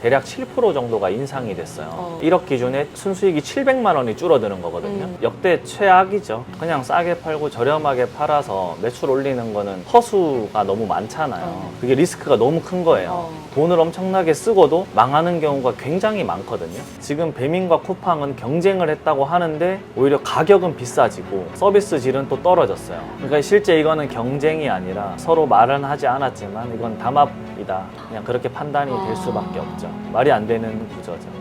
대략 7% 정도가 인상이 됐어요. 어. 1억 기준에 순수익이 700만 원이 줄어드는 거거든요. 음. 역대 최악이죠. 그냥 싸게 팔고 저렴하게 팔아서 매출 올리는 거는 허수가 너무 많잖아요. 어. 그게 리스크가 너무 큰 거예요. 어. 돈을 엄청나게 쓰고도 망하는 경우가 굉장히 많거든요. 지금 배민과 쿠팡은 경쟁을 했다고 하는데 오히려 가격은 비싸지고 서비스 질은 또 떨어졌어요. 그러니까 실제 이거는 경쟁이 아니라 서로 말은 하지 않았지만 이건 담합이다. 그냥 그렇게 판단이 될 아. 수밖에 없죠. 말이 안 되는 구조죠.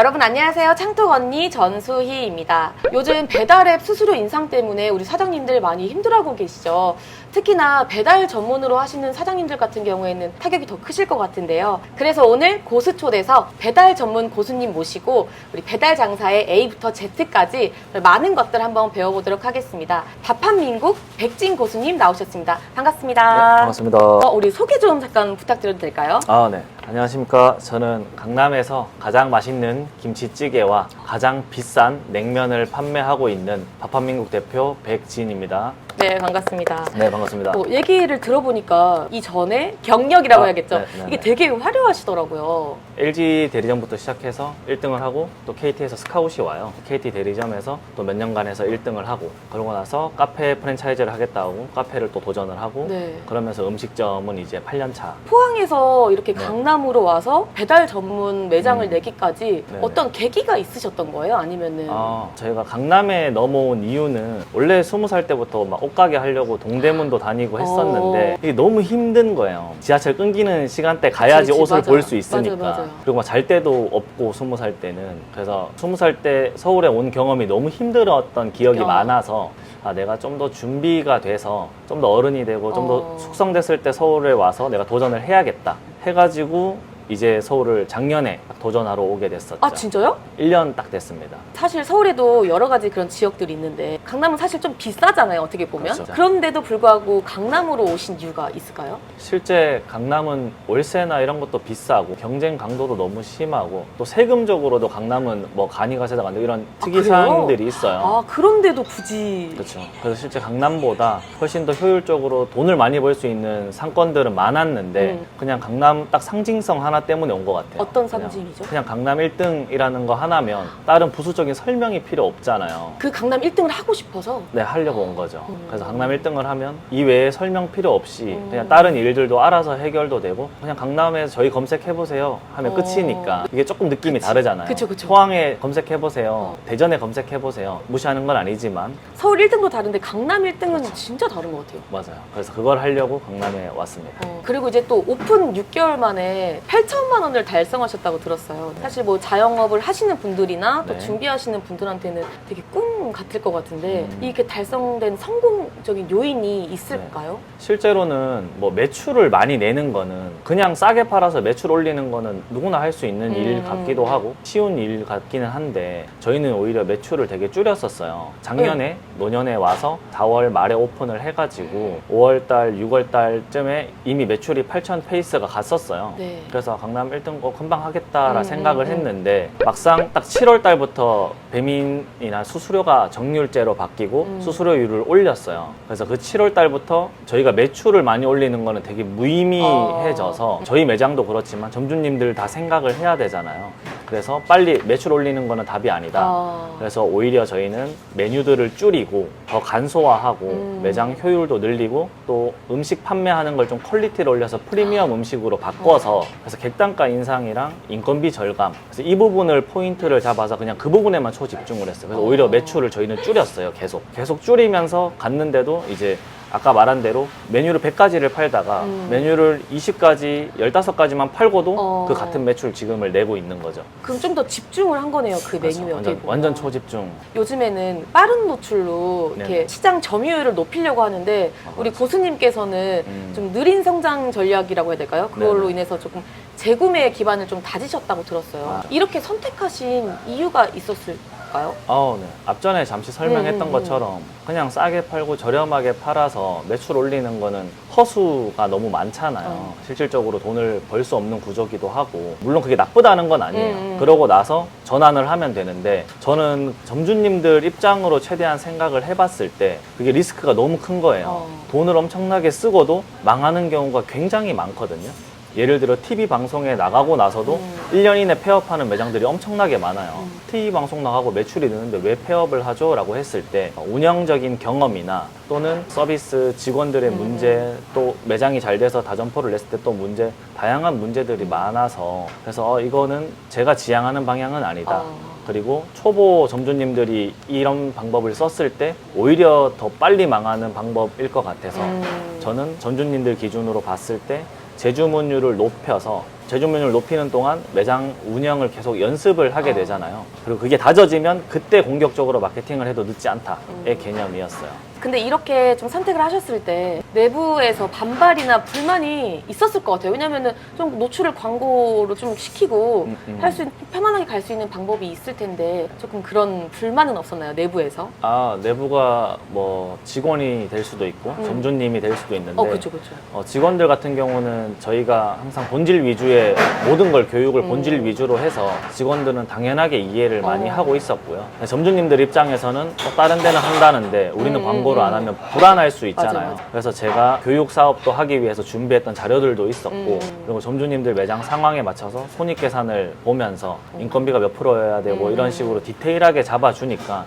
여러분 안녕하세요. 창톡 언니 전수희입니다. 요즘 배달앱 수수료 인상 때문에 우리 사장님들 많이 힘들어하고 계시죠. 특히나 배달 전문으로 하시는 사장님들 같은 경우에는 타격이 더 크실 것 같은데요. 그래서 오늘 고수촌에서 배달 전문 고수님 모시고 우리 배달 장사의 A부터 Z까지 많은 것들 한번 배워보도록 하겠습니다. 밥한민국 백진 고수님 나오셨습니다. 반갑습니다. 네, 반갑습니다. 어, 우리 소개 좀 잠깐 부탁드려도 될까요? 아, 네. 안녕하십니까. 저는 강남에서 가장 맛있는 김치찌개와 가장 비싼 냉면을 판매하고 있는 밥한민국 대표 백진입니다. 네, 반갑습니다. 네, 반갑습니다. 어, 얘기를 들어보니까 이전에 경력이라고 아, 해야겠죠. 네, 네, 이게 네. 되게 화려하시더라고요. LG 대리점부터 시작해서 1등을 하고 또 KT에서 스카웃이 와요. KT 대리점에서 또 몇 년간 해서 1등을 하고 그러고 나서 카페 프랜차이즈를 하겠다고 카페를 또 도전을 하고 네. 그러면서 음식점은 이제 8년 차. 포항에서 이렇게 네. 강남으로 와서 배달 전문 매장을 음. 내기까지 네네. 어떤 계기가 있으셨던 거예요? 아니면은 아, 저희가 강남에 넘어온 이유는 원래 20살 때부터 막 옷가게 하려고 동대문도 다니고 했었는데 어. 이게 너무 힘든 거예요. 지하철 끊기는 시간대 가야지 그치, 옷을 맞아. 볼수 있으니까. 맞아, 맞아요. 그리고 막 잘 때도 없고 20살 때는. 그래서 20살 때 서울에 온 경험이 너무 힘들었던 기억이 야. 많아서 아, 내가 좀 더 준비가 돼서 좀 더 어른이 되고 좀 더 어. 숙성됐을 때 서울에 와서 내가 도전을 해야겠다 해가지고 이제 서울을 작년에 딱 도전하러 오게 됐었죠. 아 진짜요? 1년 딱 됐습니다. 사실 서울에도 여러 가지 그런 지역들이 있는데 강남은 사실 좀 비싸잖아요 어떻게 보면 그렇죠. 그런데도 불구하고 강남으로 오신 이유가 있을까요? 실제 강남은 월세나 이런 것도 비싸고 경쟁 강도도 너무 심하고 또 세금적으로도 강남은 뭐 간이가세다가 안 되고 이런 특이 사항들이 있어요. 아 그런데도 굳이 그렇죠. 그래서 실제 강남보다 훨씬 더 효율적으로 돈을 많이 벌 수 있는 상권들은 많았는데 음. 그냥 강남 딱 상징성 하나 때문에 온 것 같아요. 어떤 그냥- 상징이죠? 그냥 강남 1등이라는 거 하나면 다른 부수적인 설명이 필요 없잖아요. 그 강남 1등을 하고 싶어서 네, 하려고 온 거죠. 음. 그래서 강남 1등을 하면 이외에 설명 필요 없이 음. 그냥 다른 일들도 알아서 해결도 되고 그냥 강남에서 저희 검색해보세요 하면 어. 끝이니까 이게 조금 느낌이 다르잖아요. 그쵸, 그쵸. 포항에 검색해보세요. 어. 대전에 검색해보세요. 무시하는 건 아니지만 서울 1등도 다른데 강남 1등은 그렇죠. 진짜 다른 것 같아요. 맞아요. 그래서 그걸 하려고 강남에 왔습니다. 어, 그리고 이제 또 오픈 6개월 만에 8천만 원을 달성하셨다고 들었어요. 사실 뭐 자영업을 하시는 분들이나 또 네. 준비하시는 분들한테는 되게 꿈 같을 것 같은데 음. 이렇게 달성된 성공적인 요인이 있을까요? 실제로는 뭐 매출을 많이 내는 거는 그냥 싸게 팔아서 매출 올리는 거는 누구나 할 수 있는 일 음. 같기도 하고 쉬운 일 같기는 한데 저희는 오히려 매출을 되게 줄였었어요. 작년에 네. 노년에 와서 4월 말에 오픈을 해가지고 5월달, 6월달쯤에 이미 매출이 8천 페이스가 갔었어요. 네. 그래서 강남 1등 거 금방 하겠다라 음, 생각을 음, 음. 했는데 막상 딱 7월 달부터 배민이나 수수료가 정률제로 바뀌고 음. 수수료율을 올렸어요. 그래서 그 7월 달부터 저희가 매출을 많이 올리는 거는 되게 무의미해져서 어. 저희 매장도 그렇지만 점주님들 다 생각을 해야 되잖아요. 그래서 빨리 매출 올리는 거는 답이 아니다. 아, 그래서 오히려 저희는 메뉴들을 줄이고 더 간소화하고 음. 매장 효율도 늘리고 또 음식 판매하는 걸 좀 퀄리티를 올려서 프리미엄 음식으로 바꿔서 그래서 객단가 인상이랑 인건비 절감 그래서 이 부분을 포인트를 잡아서 그냥 그 부분에만 초집중을 했어요. 그래서 오히려 어. 매출을 저희는 줄였어요. 계속 계속 줄이면서 갔는데도 이제 아까 말한 대로 메뉴를 100가지를 팔다가 음. 메뉴를 20가지, 15가지만 팔고도 어. 그 같은 매출 지금을 내고 있는 거죠. 그럼 좀 더 집중을 한 거네요 그 그래서 메뉴에 어떻게 완전, 보면. 완전 초집중. 요즘에는 빠른 노출로 이렇게 네네. 시장 점유율을 높이려고 하는데 아, 우리 맞아. 고수님께서는 음. 좀 느린 성장 전략이라고 해야 될까요? 그걸로 네네. 인해서 조금 재구매 기반을 좀 다지셨다고 들었어요. 맞아. 이렇게 선택하신 이유가 있었을 있을까요? 아, 네. 앞전에 잠시 설명했던 음, 음, 것처럼 그냥 싸게 팔고 저렴하게 팔아서 매출 올리는 거는 허수가 너무 많잖아요. 어. 실질적으로 돈을 벌 수 없는 구조기도 하고 물론 그게 나쁘다는 건 아니에요. 음, 음. 그러고 나서 전환을 하면 되는데 저는 점주님들 입장으로 최대한 생각을 해봤을 때 그게 리스크가 너무 큰 거예요. 어. 돈을 엄청나게 쓰고도 망하는 경우가 굉장히 많거든요. 예를 들어 TV 방송에 나가고 나서도 음. 1년 이내 폐업하는 매장들이 엄청나게 많아요. 음. TV 방송 나가고 매출이 느는데 왜 폐업을 하죠? 라고 했을 때 어, 운영적인 경험이나 또는 서비스 직원들의 음. 문제 또 매장이 잘 돼서 다점포를 냈을 때 또 문제 다양한 문제들이 많아서 그래서 어, 이거는 제가 지향하는 방향은 아니다. 어. 그리고 초보 점주님들이 이런 방법을 썼을 때 오히려 더 빨리 망하는 방법일 것 같아서 음. 저는 점주님들 기준으로 봤을 때 제주 문율을 높여서 제주 문율을 높이는 동안 매장 운영을 계속 연습을 하게 어. 되잖아요. 그리고 그게 다져지면 그때 공격적으로 마케팅을 해도 늦지 않다의 음. 개념이었어요. 근데 이렇게 좀 선택을 하셨을 때 내부에서 반발이나 불만이 있었을 것 같아요. 왜냐면은 좀 노출을 광고로 좀 시키고 음, 음. 할 수 편안하게 갈 수 있는 방법이 있을 텐데 조금 그런 불만은 없었나요 내부에서? 아 내부가 뭐 직원이 될 수도 있고 음. 점주님이 될 수도 있는데 어 그렇죠 그렇죠. 어, 직원들 같은 경우는 저희가 항상 본질 위주의 모든 걸 교육을 음. 본질 위주로 해서 직원들은 당연하게 이해를 많이 어. 하고 있었고요. 점주님들 입장에서는 또 다른 데는 한다는데 우리는 음, 광고 를 음, 안 하면 불안할 수 맞아, 있잖아요. 맞아. 그래서 제가 교육 사업도 하기 위해서 준비했던 자료들도 있었고 음. 그리고 점주님들 매장 상황에 맞춰서 손익 계산을 보면서 인건비가 몇 프로여야 되고 음. 이런 식으로 디테일하게 잡아주니까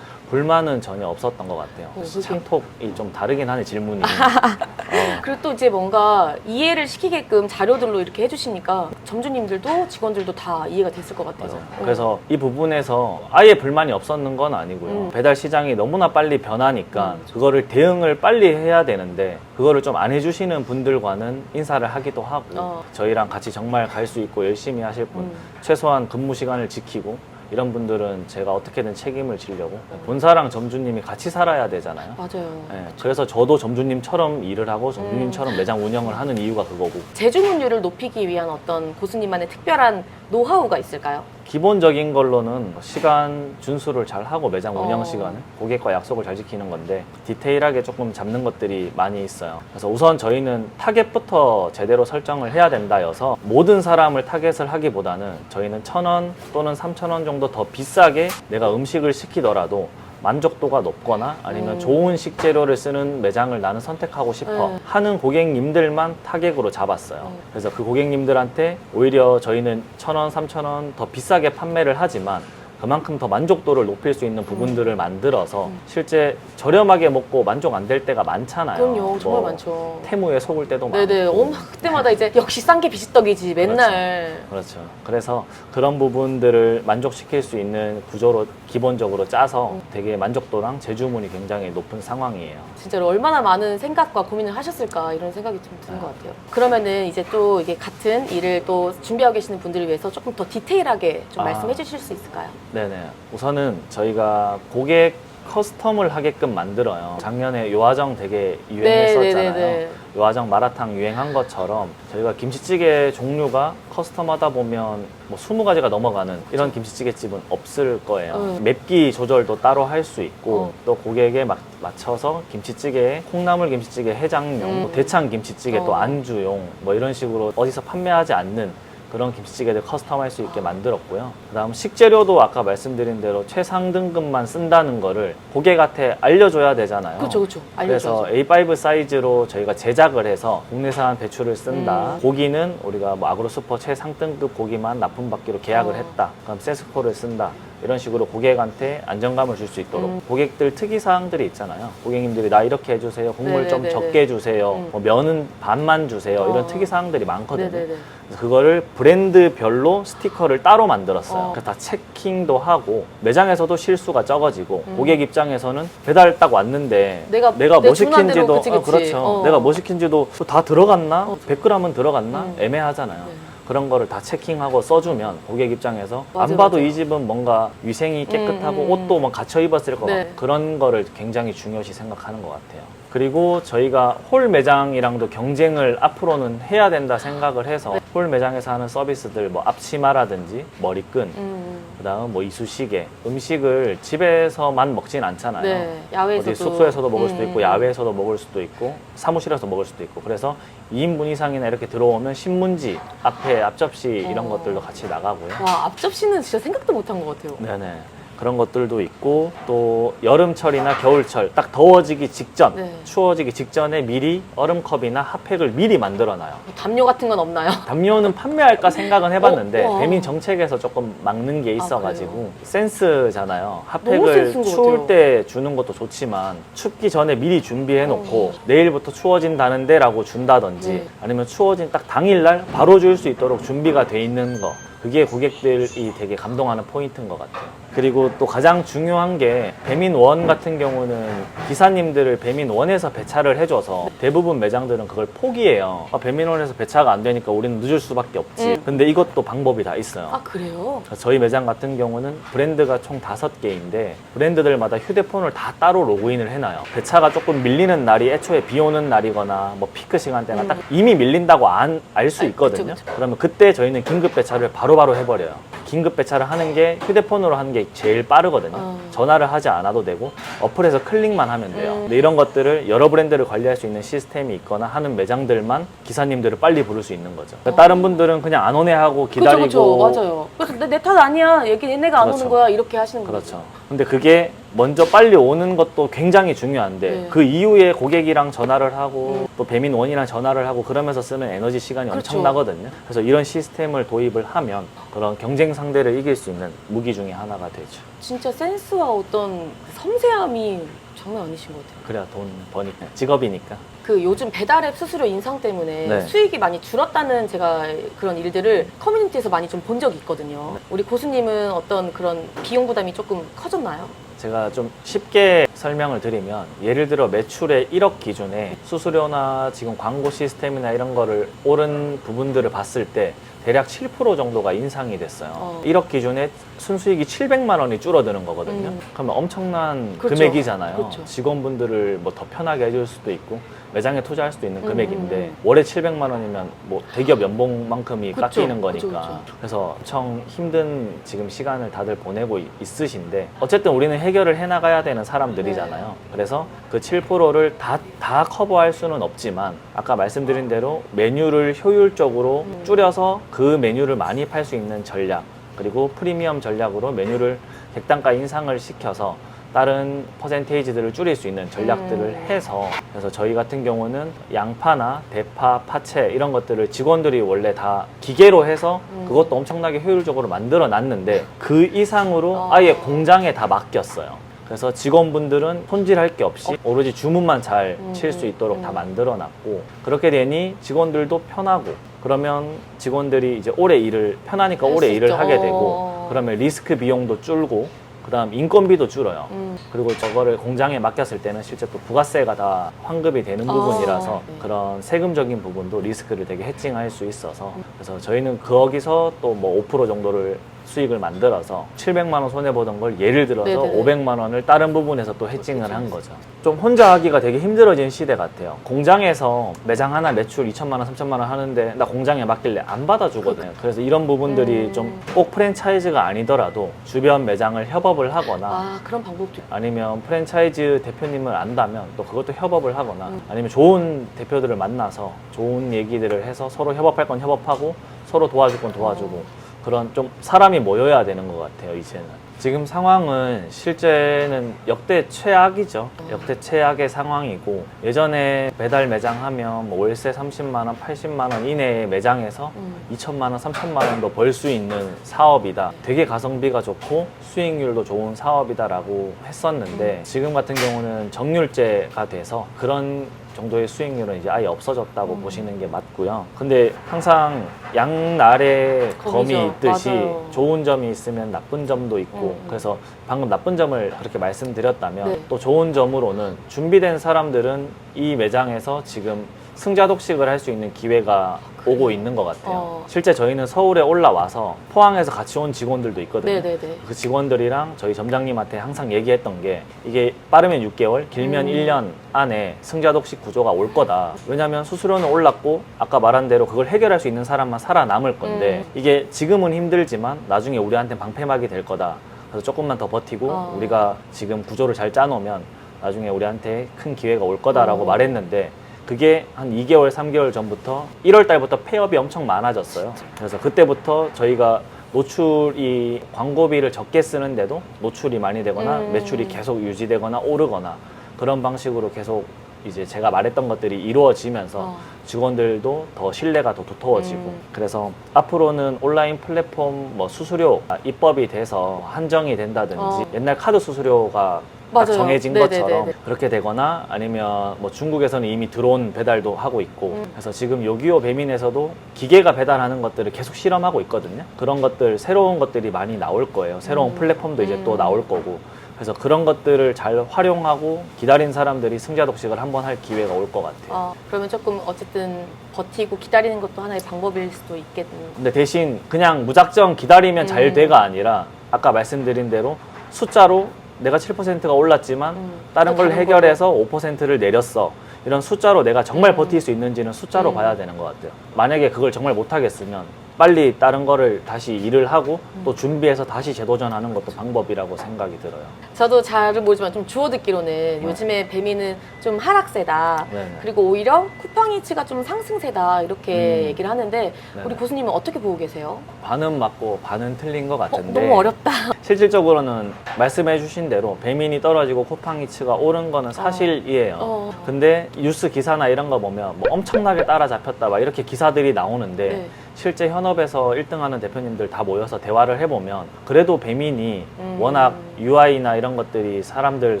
불만은 전혀 없었던 것 같아요. 어, 그게- 창톡이 좀 다르긴 하네 질문이. 어. 그리고 또 이제 뭔가 이해를 시키게끔 자료들로 이렇게 해주시니까 점주님들도 직원들도 다 이해가 됐을 것 같아요. 맞아요. 어. 그래서 이 부분에서 아예 불만이 없었는 건 아니고요. 음. 배달 시장이 너무나 빨리 변하니까 음. 그거를 대응을 빨리 해야 되는데 그거를 좀 안 해주시는 분들과는 인사를 하기도 하고 어. 저희랑 같이 정말 갈 수 있고 열심히 하실 분 음. 최소한 근무 시간을 지키고 이런 분들은 제가 어떻게든 책임을 지려고 음. 본사랑 점주님이 같이 살아야 되잖아요. 맞아요. 네, 그래서 저도 점주님처럼 일을 하고 점주님처럼 매장 운영을 하는 이유가 그거고 재주문율을 높이기 위한 어떤 고수님만의 특별한 노하우가 있을까요? 기본적인 걸로는 시간 준수를 잘 하고 매장 운영 어. 시간을 고객과 약속을 잘 지키는 건데 디테일하게 조금 잡는 것들이 많이 있어요. 그래서 우선 저희는 타겟부터 제대로 설정을 해야 된다여서 모든 사람을 타겟을 하기보다는 저희는 천 원 또는 삼천 원 정도 더 비싸게 내가 음식을 시키더라도 만족도가 높거나 아니면 음. 좋은 식재료를 쓰는 매장을 나는 선택하고 싶어 음. 하는 고객님들만 타겟으로 잡았어요. 음. 그래서 그 고객님들한테 오히려 저희는 천 원, 삼천 원 더 비싸게 판매를 하지만 그만큼 더 만족도를 높일 수 있는 부분들을 만들어서 음. 실제 저렴하게 먹고 만족 안 될 때가 많잖아요. 그럼요, 정말 뭐 많죠. 태무에 속을 때도 네네, 많고. 엄마 그때마다 이제 역시 싼 게 비지떡이지 맨날. 그렇죠. 그래서 그런 부분들을 만족시킬 수 있는 구조로 기본적으로 짜서 음. 되게 만족도랑 재주문이 굉장히 높은 상황이에요. 진짜로 얼마나 많은 생각과 고민을 하셨을까 이런 생각이 좀 드는 아. 것 같아요. 그러면은 이제 또 이게 같은 일을 또 준비하고 계시는 분들을 위해서 조금 더 디테일하게 좀 아. 말씀해 주실 수 있을까요? 네네. 우선은 저희가 고객 커스텀을 하게끔 만들어요. 작년에 요화정 되게 유행했었잖아요. 네네네네. 요화정 마라탕 유행한 것처럼 저희가 김치찌개 종류가 커스텀하다 보면 뭐 20가지가 넘어가는 이런 김치찌개 집은 없을 거예요. 음. 맵기 조절도 따로 할 수 있고 어. 또 고객에 막 맞춰서 김치찌개에 콩나물 김치찌개 해장용, 음. 뭐 대창 김치찌개 또 어. 안주용 뭐 이런 식으로 어디서 판매하지 않는 그런 김치찌개들 커스텀할 수 있게 만들었고요. 그다음 식재료도 아까 말씀드린 대로 최상등급만 쓴다는 거를 고객한테 알려줘야 되잖아요. 그렇죠, 그렇죠. 그래서 알려줘야죠. A5 사이즈로 저희가 제작을 해서 국내산 배추를 쓴다. 음. 고기는 우리가 뭐 아그로슈퍼 최상등급 고기만 납품받기로 계약을 어. 했다. 그럼 세스코를 쓴다. 이런 식으로 고객한테 안정감을 줄 수 있도록 음. 고객들 특이 사항들이 있잖아요. 고객님들이 나 이렇게 해주세요. 국물 좀 네네네네. 적게 주세요. 음. 뭐 면은 반만 주세요. 어. 이런 특이 사항들이 많거든요. 네네네. 그래서 그거를 브랜드별로 스티커를 따로 만들었어요. 어. 그래서 다 체킹도 하고 매장에서도 실수가 적어지고 음. 고객 입장에서는 배달 딱 왔는데 내가- 뭐 시킨지도 그치, 그치. 어, 그렇죠. 어. 내가 뭐 시킨지도 다 들어갔나? 어. 100g은 들어갔나? 음. 애매하잖아요. 네. 그런 거를 다 체킹하고 써주면 고객 입장에서 맞아, 안 봐도 맞아. 이 집은 뭔가 위생이 깨끗하고 음, 음, 옷도 뭐 갖춰 입었을 것 네. 같고 그런 거를 굉장히 중요시 생각하는 것 같아요. 그리고 저희가 홀 매장이랑도 경쟁을 앞으로는 해야 된다 생각을 해서 홀 매장에서 하는 서비스들 뭐 앞치마라든지 머리끈 음. 그다음 뭐 이쑤시개 음식을 집에서만 먹진 않잖아요. 네, 야외에서도 어디 숙소에서도 먹을 수도 음. 있고 야외에서도 먹을 수도 있고 사무실에서 먹을 수도 있고 그래서 2인분 이상이나 이렇게 들어오면 신문지 앞에 앞접시 이런 어. 것들도 같이 나가고요. 와 앞접시는 진짜 생각도 못한 것 같아요. 네네. 그런 것들도 있고 또 여름철이나 겨울철 딱 더워지기 직전 네. 추워지기 직전에 미리 얼음컵이나 핫팩을 미리 만들어 놔요. 뭐 담요 같은 건 없나요? 담요는 판매할까 생각은 해봤는데 어, 와. 배민 정책에서 조금 막는 게 아, 있어가지고 센스잖아요. 핫팩을 센스인 것 추울 같아요. 때 주는 것도 좋지만 춥기 전에 미리 준비해놓고 어. 내일부터 추워진다는데 라고 준다든지 네. 아니면 추워진 딱 당일날 바로 줄 수 있도록 준비가 돼 있는 거 그게 고객들이 되게 감동하는 포인트인 것 같아요. 그리고 또 가장 중요한 게 배민원 같은 경우는 기사님들을 배민원에서 배차를 해줘서 대부분 매장들은 그걸 포기해요. 아, 배민원에서 배차가 안 되니까 우리는 늦을 수밖에 없지. 음. 근데 이것도 방법이 다 있어요. 아 그래요? 저희 매장 같은 경우는 브랜드가 총 다섯 개인데 브랜드들마다 휴대폰을 다 따로 로그인을 해놔요. 배차가 조금 밀리는 날이 애초에 비 오는 날이거나 뭐 피크 시간대나 음. 딱 이미 밀린다고 알수 아, 있거든요. 그쵸, 그쵸. 그러면 그때 저희는 긴급 배차를 바로 바로 해버려요. 긴급 배차를 하는 게 휴대폰으로 하는 게 제일 빠르거든요. 어. 전화를 하지 않아도 되고 어플에서 클릭만 하면 돼요. 음. 근데 이런 것들을 여러 브랜드를 관리할 수 있는 시스템이 있거나 하는 매장들만 기사님들을 빨리 부를 수 있는 거죠. 그러니까 어. 다른 분들은 그냥 안 오네 하고 기다리고 그쵸, 맞아요. 그래서 내 탓 아니야. 얘기 얘네가 안 그렇죠. 오는 거야. 이렇게 하시는 거죠. 그렇죠. 근데 그게 먼저 빨리 오는 것도 굉장히 중요한데 네. 그 이후에 고객이랑 전화를 하고 음. 또 배민원이랑 전화를 하고 그러면서 쓰는 에너지 시간이 그렇죠. 엄청나거든요. 그래서 이런 시스템을 도입을 하면 그런 경쟁 상대를 이길 수 있는 무기 중에 하나가 되죠. 진짜 센스와 어떤 그 섬세함이 장난 아니신 것 같아요. 그래야 돈 버니까 직업이니까. 그 요즘 배달앱 수수료 인상 때문에 네. 수익이 많이 줄었다는 제가 그런 일들을 커뮤니티에서 많이 좀 본 적이 있거든요. 우리 고수님은 어떤 그런 비용 부담이 조금 커졌나요? 제가 좀 쉽게 설명을 드리면 예를 들어 매출의 1억 기준에 수수료나 지금 광고 시스템이나 이런 거를 오른 부분들을 봤을 때 대략 7% 정도가 인상이 됐어요. 어. 1억 기준에 순수익이 700만 원이 줄어드는 거거든요. 음. 그러면 엄청난 그렇죠. 금액이잖아요. 그렇죠. 직원분들을 뭐 더 편하게 해줄 수도 있고 매장에 투자할 수도 있는 음, 금액인데 음, 음. 월에 700만 원이면 뭐 대기업 연봉만큼이 그쵸. 깎이는 거니까 그쵸, 그쵸. 그래서 엄청 힘든 지금 시간을 다들 보내고 있- 있으신데 어쨌든 우리는 해결을 해나가야 되는 사람들이잖아요. 네. 그래서 그 7%를 다, 다 커버할 수는 없지만 아까 말씀드린 대로 메뉴를 효율적으로 음. 줄여서 그 메뉴를 많이 팔 수 있는 전략 그리고 프리미엄 전략으로 메뉴를 객단가 인상을 시켜서 다른 퍼센테이지들을 줄일 수 있는 전략들을 음. 해서 그래서 저희 같은 경우는 양파나 대파, 파채 이런 것들을 직원들이 원래 다 기계로 해서 음. 그것도 엄청나게 효율적으로 만들어 놨는데 그 이상으로 어. 아예 공장에 다 맡겼어요. 그래서 직원분들은 손질할 게 없이 오로지 주문만 잘 음, 칠수 있도록 음. 다 만들어 놨고 그렇게 되니 직원들도 편하고 그러면 직원들이 이제 오래 일을 편하니까 오래 일을 있죠. 하게 되고 어. 그러면 리스크 비용도 줄고 그다음 인건비도 줄어요. 음. 그리고 저거를 공장에 맡겼을 때는 실제 또 부가세가 다 환급이 되는 아, 부분이라서 네. 그런 세금적인 부분도 리스크를 되게 해칭할 수 있어서 음. 그래서 저희는 거기서 또 뭐 5% 정도를 수익을 만들어서 700만 원 손해 보던 걸 예를 들어서 네네네. 500만 원을 다른 부분에서 또 해칭을 그렇죠. 한 거죠. 좀 혼자 하기가 되게 힘들어진 시대 같아요. 공장에서 매장 하나 매출 2천만 원, 3천만 원 하는데 나 공장에 맡길래 안 받아주거든요. 그래서 이런 부분들이 음. 좀 꼭 프랜차이즈가 아니더라도 주변 매장을 협업을 하거나 아 그런 방법도 있- 아니면 프랜차이즈 대표님을 안다면 또 그것도 협업을 하거나 음. 아니면 좋은 대표들을 만나서 좋은 얘기들을 해서 서로 협업할 건 협업하고 서로 도와줄 건 도와주고 어. 그런 좀 사람이 모여야 되는 것 같아요 이제는 지금 상황은 실제는 역대 최악이죠 어. 역대 최악의 상황이고 예전에 배달 매장 하면 뭐 월세 30만 원 80만 원 이내의 매장에서 음. 2천만 원, 3천만 원도 벌 수 있는 사업이다. 되게 가성비가 좋고 수익률도 좋은 사업이다라고 했었는데 음. 지금 같은 경우는 정률제가 돼서 그런 정도의 수익률은 이제 아예 없어졌다고 음. 보시는 게 맞고요. 근데 항상 양날에 검이 검이죠. 있듯이 맞아요. 좋은 점이 있으면 나쁜 점도 있고 그래서 방금 나쁜 점을 그렇게 말씀드렸다면 네. 또 좋은 점으로는 준비된 사람들은 이 매장에서 지금 승자 독식을 할 수 있는 기회가? 오고 있는 것 같아요. 어. 실제 저희는 서울에 올라와서 포항에서 같이 온 직원들도 있거든요. 네네네. 그 직원들이랑 저희 점장님한테 항상 얘기했던 게 이게 빠르면 6개월, 길면 음. 1년 안에 승자 독식 구조가 올 거다. 왜냐하면 수수료는 올랐고 아까 말한 대로 그걸 해결할 수 있는 사람만 살아남을 건데 음. 이게 지금은 힘들지만 나중에 우리한테 방패막이 될 거다. 그래서 조금만 더 버티고 어. 우리가 지금 구조를 잘 짜놓으면 나중에 우리한테 큰 기회가 올 거다라고 어. 말했는데 그게 한 2개월, 3개월 전부터 1월 달부터 폐업이 엄청 많아졌어요. 그래서 그때부터 저희가 노출이 광고비를 적게 쓰는데도 노출이 많이 되거나 음. 매출이 계속 유지되거나 오르거나 그런 방식으로 계속 이제 제가 말했던 것들이 이루어지면서 어. 직원들도 더 신뢰가 더 두터워지고 음. 그래서 앞으로는 온라인 플랫폼 뭐 수수료 입법이 돼서 한정이 된다든지 어. 옛날 카드 수수료가 딱 맞아요. 정해진 네네네네. 것처럼 그렇게 되거나 아니면 뭐 중국에서는 이미 드론 배달도 하고 있고 음. 그래서 지금 요기요 배민에서도 기계가 배달하는 것들을 계속 실험하고 있거든요. 그런 것들 새로운 것들이 많이 나올 거예요. 새로운 음. 플랫폼도 이제 또 음. 나올 거고 그래서 그런 것들을 잘 활용하고 기다린 사람들이 승자 독식을 한번 할 기회가 올 것 같아요. 어, 그러면 조금 어쨌든 버티고 기다리는 것도 하나의 방법일 수도 있겠는. 근데 대신 그냥 무작정 기다리면 잘 음. 돼가 아니라 아까 말씀드린 대로 숫자로 내가 7%가 올랐지만 음, 다른 또 걸 다른 해결해서 5%를 내렸어. 이런 숫자로 내가 정말 음. 버틸 수 있는지는 숫자로 음. 봐야 되는 것 같아요. 만약에 그걸 정말 못하겠으면 빨리 다른 거를 다시 일을 하고 음. 또 준비해서 다시 재도전하는 것도 방법이라고 생각이 들어요. 저도 잘은 모르지만 좀 주워 듣기로는 요즘에 배미는 좀 하락세다. 네네. 그리고 오히려 쿠팡이츠가 좀 상승세다 이렇게 음. 얘기를 하는데 네네. 우리 고수님은 어떻게 보고 계세요? 반은 맞고 반은 틀린 것 어, 같은데 너무 어렵다. 실질적으로는 말씀해 주신 대로 배민이 떨어지고 쿠팡이츠가 오른 거는 사실이에요. 어. 근데 뉴스 기사나 이런 거 보면 뭐 엄청나게 따라잡혔다 막 이렇게 기사들이 나오는데 네. 실제 현업에서 1등하는 대표님들 다 모여서 대화를 해보면 그래도 배민이 음. 워낙 UI나 이런 것들이 사람들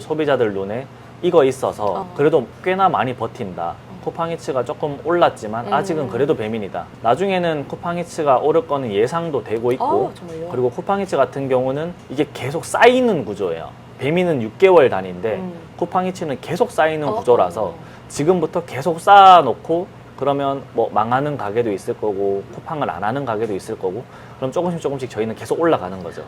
소비자들 눈에 익어 있어서 어. 그래도 꽤나 많이 버틴다. 쿠팡이츠가 조금 올랐지만 음. 아직은 그래도 배민이다. 나중에는 쿠팡이츠가 오를 거는 예상도 되고 있고 어, 정말요? 그리고 쿠팡이츠 같은 경우는 이게 계속 쌓이는 구조예요. 배민은 6개월 단위인데 음. 쿠팡이츠는 계속 쌓이는 어, 구조라서 어. 지금부터 계속 쌓아놓고 그러면 뭐 망하는 가게도 있을 거고 쿠팡을 안 하는 가게도 있을 거고 그럼 조금씩 조금씩 저희는 계속 올라가는 거죠.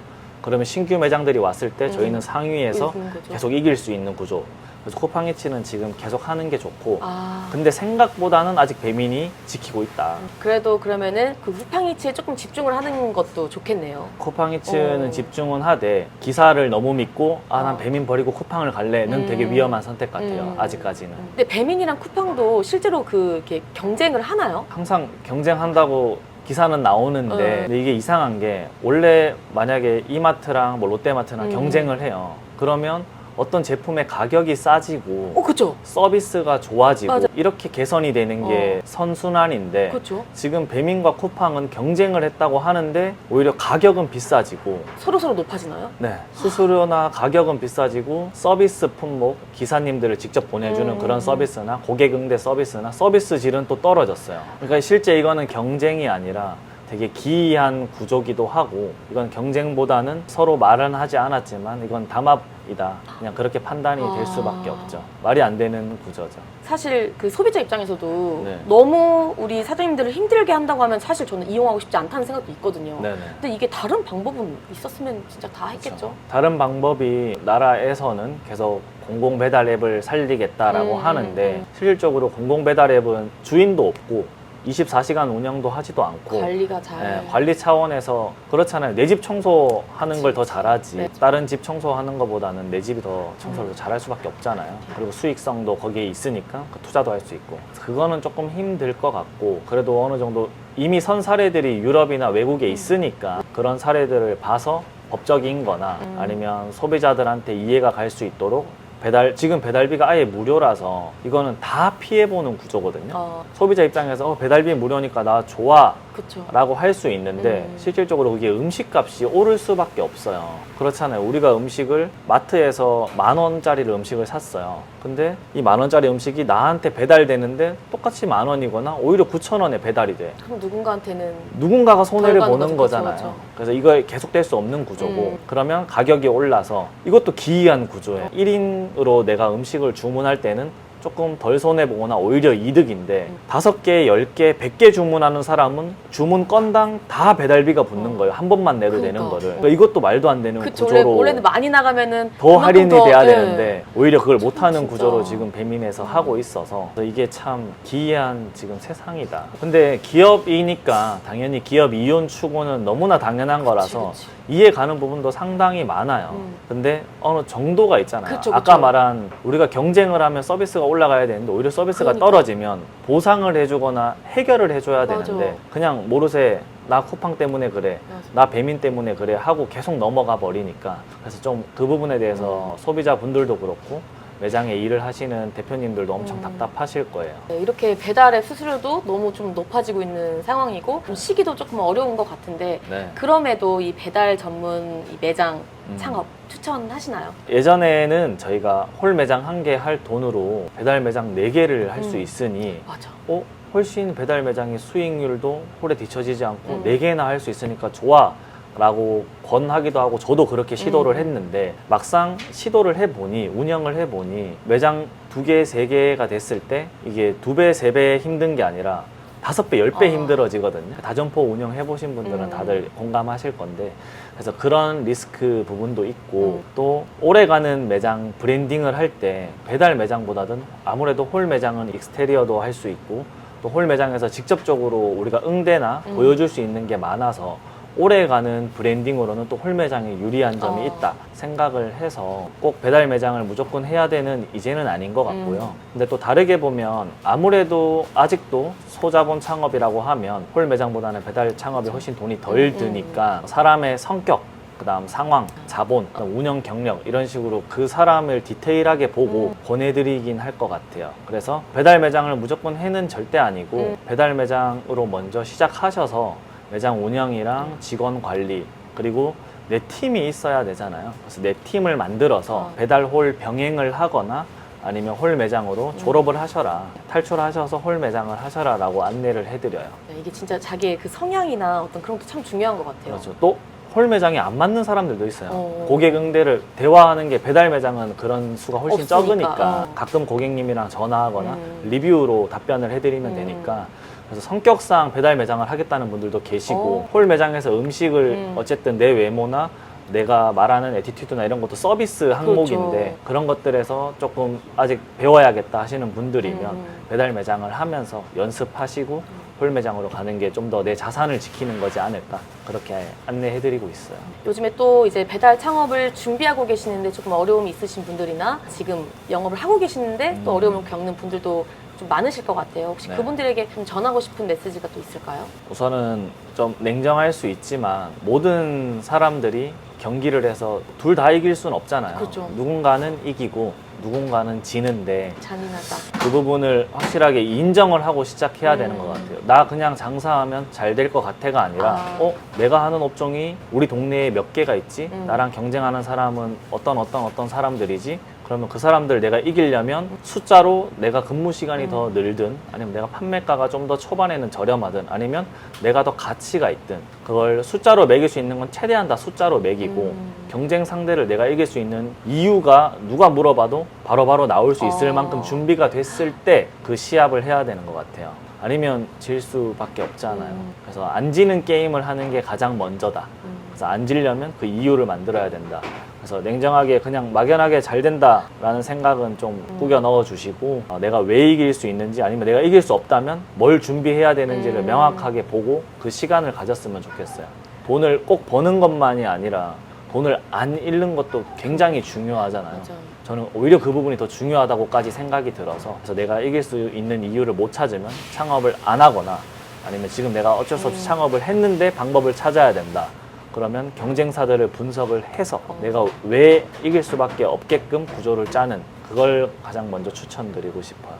그러면 신규 매장들이 왔을 때 저희는 음. 상위에서 이기는 거죠. 계속 이길 수 있는 구조. 그래서 쿠팡이츠는 지금 계속 하는 게 좋고 아. 근데 생각보다는 아직 배민이 지키고 있다. 그래도 그러면은 그 쿠팡이츠에 조금 집중을 하는 것도 좋겠네요. 쿠팡이츠는 어. 집중은 하되 기사를 너무 믿고 아 난 어. 배민 버리고 쿠팡을 갈래는 음. 되게 위험한 선택 같아요 음. 아직까지는 근데 배민이랑 쿠팡도 실제로 그 이렇게 경쟁을 하나요? 항상 경쟁한다고 기사는 나오는데 어. 근데 이게 이상한 게 원래 만약에 이마트랑 뭐 롯데마트랑 음. 경쟁을 해요 그러면 어떤 제품의 가격이 싸지고 어, 그죠? 서비스가 좋아지고 맞아. 이렇게 개선이 되는 게 어. 선순환인데 그렇죠. 지금 배민과 쿠팡은 경쟁을 했다고 하는데 오히려 가격은 비싸지고 서로 서로 높아지나요? 네, 수수료나 가격은 비싸지고 서비스 품목 기사님들을 직접 보내주는 음. 그런 서비스나 고객 응대 서비스나 서비스 질은 또 떨어졌어요. 그러니까 실제 이거는 경쟁이 아니라 되게 기이한 구조기도 하고 이건 경쟁보다는 서로 말은 하지 않았지만 이건 담합이다. 그냥 그렇게 판단이 아. 될 수밖에 없죠. 말이 안 되는 구조죠. 사실 그 소비자 입장에서도 네. 너무 우리 사장님들을 힘들게 한다고 하면 사실 저는 이용하고 싶지 않다는 생각도 있거든요. 네네. 근데 이게 다른 방법은 있었으면 진짜 다 했겠죠. 그렇죠. 다른 방법이 나라에서는 계속 공공 배달 앱을 살리겠다라고 음, 하는데 음. 실질적으로 공공 배달 앱은 주인도 없고 24시간 운영도 하지도 않고 관리가 잘. 예, 관리 차원에서 그렇잖아요. 내 집 청소하는 걸 더. 잘하지. 네. 다른 집 청소하는 것보다는 내 집이 더 청소를 음. 잘할 수밖에 없잖아요. 그리고 수익성도 거기에 있으니까 그 투자도 할 수 있고. 그거는 조금 힘들 것 같고 그래도 어느 정도 이미 선 사례들이 유럽이나 외국에 있으니까 그런 사례들을 봐서 법적인 거나 음. 아니면 소비자들한테 이해가 갈 수 있도록 배달 지금 배달비가 아예 무료라서 이거는 다 피해 보는 구조거든요. 어, 소비자 입장에서 어, 배달비 무료니까 나 좋아 그쵸. 라고 할 수 있는데 음. 실질적으로 그게 음식값이 오를 수밖에 없어요. 그렇잖아요. 우리가 음식을 마트에서 만 원짜리를 음식을 샀어요. 근데 이 만 원짜리 음식이 나한테 배달되는데 똑같이 만 원이거나 오히려 9천 원에 배달이 돼. 그럼 누군가한테는 누군가가 손해를 덜 가는 보는 거죠. 거잖아요. 그쵸, 그쵸. 그래서 이거 계속될 수 없는 구조고 음. 그러면 가격이 올라서 이것도 기이한 구조예요. 1인으로 내가 음식을 주문할 때는 조금 덜 손해보거나 오히려 이득인데 음. 다섯 개, 열 개, 백 개 주문하는 사람은 주문 건당 다 배달비가 붙는 어. 거예요. 한 번만 내도 그러니까. 되는 거를. 어. 그러니까 이것도 말도 안 되는 그쵸. 원래, 구조로 원래는 많이 나가면은 더 그만큼 할인이 더, 돼야 예. 되는데 오히려 그걸 못하는 진짜. 구조로 지금 배민에서 음. 하고 있어서 그래서 이게 참 기이한 지금 세상이다. 근데 기업이니까 당연히 기업 이윤 추구는 너무나 당연한 거라서 그치. 이해 가는 부분도 상당히 많아요. 음. 근데 어느 정도가 있잖아요. 그쵸, 아까 그쵸. 말한 우리가 경쟁을 하면 서비스가 올라가야 되는데 오히려 서비스가 그러니까. 떨어지면 보상을 해주거나 해결을 해줘야 맞아. 되는데 그냥 모르세 나 쿠팡 때문에 그래 맞아. 나 배민 때문에 그래 하고 계속 넘어가 버리니까 그래서 좀 그 부분에 대해서 소비자분들도 그렇고 매장에 일을 하시는 대표님들도 엄청 음. 답답하실 거예요. 네, 이렇게 배달의 수수료도 너무 좀 높아지고 있는 상황이고 좀 시기도 조금 어려운 것 같은데 네. 그럼에도 이 배달 전문 이 매장 음. 창업 추천하시나요? 예전에는 저희가 홀 매장 한 개 할 돈으로 배달 매장 네 개를 할 수 음. 있으니 맞아. 어? 훨씬 배달 매장의 수익률도 홀에 뒤처지지 않고 음. 네 개나 할 수 있으니까 좋아. 라고 권하기도 하고 저도 그렇게 시도를 음. 했는데 막상 시도를 해보니 운영을 해보니 매장 두 개, 세 개가 됐을 때 이게 두 배, 세 배 힘든 게 아니라 다섯 배, 열배 아. 힘들어지거든요. 다점포 운영해 보신 분들은 음. 다들 공감하실 건데 그래서 그런 리스크 부분도 있고 음. 또 오래가는 매장 브랜딩을 할 때 배달 매장보다는 아무래도 홀 매장은 익스테리어도 할 수 있고 또 홀 매장에서 직접적으로 우리가 응대나 음. 보여줄 수 있는 게 많아서 오래가는 브랜딩으로는 또 홀 매장에 유리한 점이 어. 있다 생각을 해서 꼭 배달 매장을 무조건 해야 되는 이제는 아닌 것 같고요. 음. 근데 또 다르게 보면 아무래도 아직도 소자본 창업이라고 하면 홀 매장보다는 배달 창업이 훨씬 돈이 덜 음, 음. 드니까 사람의 성격 그다음 상황, 자본, 운영 경력 이런 식으로 그 사람을 디테일하게 보고 음. 보내드리긴 할 것 같아요. 그래서 배달 매장을 무조건 해는 절대 아니고 음. 배달 매장으로 먼저 시작하셔서 매장 운영이랑 직원 관리 그리고 내 팀이 있어야 되잖아요. 그래서 내 팀을 만들어서 어. 배달홀 병행을 하거나 아니면 홀 매장으로 음. 졸업을 하셔라. 탈출하셔서 홀 매장을 하셔라라고 안내를 해드려요. 네, 이게 진짜 자기의 그 성향이나 어떤 그런 게참 중요한 것 같아요. 그렇죠. 또 홀 매장이 안 맞는 사람들도 있어요. 어. 고객 응대를 대화하는 게 배달 매장은 그런 수가 훨씬 없으니까. 적으니까 어. 가끔 고객님이랑 전화하거나 음. 리뷰로 답변을 해드리면 음. 되니까 그래서 성격상 배달 매장을 하겠다는 분들도 계시고 어. 홀 매장에서 음식을 음. 어쨌든 내 외모나 내가 말하는 에티튜드나 이런 것도 서비스 항목인데 그렇죠. 그런 것들에서 조금 아직 배워야겠다 하시는 분들이면 음. 배달 매장을 하면서 연습하시고 홀 매장으로 가는 게 좀 더 내 자산을 지키는 거지 않을까 그렇게 안내해드리고 있어요. 요즘에 또 이제 배달 창업을 준비하고 계시는데 조금 어려움이 있으신 분들이나 지금 영업을 하고 계시는데 또 음. 어려움을 겪는 분들도 좀 많으실 것 같아요. 혹시 네. 그분들에게 좀 전하고 싶은 메시지가 또 있을까요? 우선은 좀 냉정할 수 있지만 모든 사람들이 경기를 해서 둘 다 이길 수는 없잖아요. 그렇죠. 누군가는 이기고 누군가는 지는데 잔인하다. 그 부분을 확실하게 인정을 하고 시작해야 음. 되는 것 같아요. 나 그냥 장사하면 잘 될 것 같아가 아니라, 아. 어, 내가 하는 업종이 우리 동네에 몇 개가 있지? 음. 나랑 경쟁하는 사람은 어떤 어떤 어떤 사람들이지? 그러면 그 사람들 내가 이기려면 숫자로 내가 근무 시간이 음. 더 늘든 아니면 내가 판매가가 좀 더 초반에는 저렴하든 아니면 내가 더 가치가 있든 그걸 숫자로 매길 수 있는 건 최대한 다 숫자로 매기고 음. 경쟁 상대를 내가 이길 수 있는 이유가 누가 물어봐도 바로바로 나올 수 있을 어. 만큼 준비가 됐을 때 그 시합을 해야 되는 것 같아요. 아니면 질 수밖에 없잖아요. 음. 그래서 안 지는 게임을 하는 게 가장 먼저다. 음. 그래서 안 지려면 그 이유를 만들어야 된다. 그래서 냉정하게 그냥 막연하게 잘 된다라는 생각은 좀 음. 꾸겨 넣어 주시고 어, 내가 왜 이길 수 있는지 아니면 내가 이길 수 없다면 뭘 준비해야 되는지를 음. 명확하게 보고 그 시간을 가졌으면 좋겠어요. 돈을 꼭 버는 것만이 아니라 돈을 안 잃는 것도 굉장히 중요하잖아요. 맞아. 저는 오히려 그 부분이 더 중요하다고까지 생각이 들어서 그래서 내가 이길 수 있는 이유를 못 찾으면 창업을 안 하거나 아니면 지금 내가 어쩔 수 없이 음. 창업을 했는데 방법을 찾아야 된다. 그러면 경쟁사들을 분석을 해서 어. 내가 왜 이길 수밖에 없게끔 구조를 짜는 그걸 가장 먼저 추천드리고 싶어요.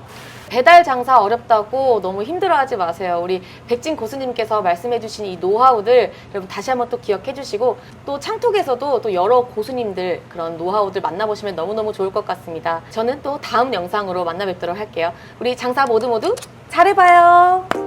배달 장사 어렵다고 너무 힘들어하지 마세요. 우리 백진 고수님께서 말씀해주신 이 노하우들 여러분 다시 한번 또 기억해주시고 또 창톡에서도 또 여러 고수님들 그런 노하우들 만나보시면 너무너무 좋을 것 같습니다. 저는 또 다음 영상으로 만나 뵙도록 할게요. 우리 장사 모두 모두 잘해봐요.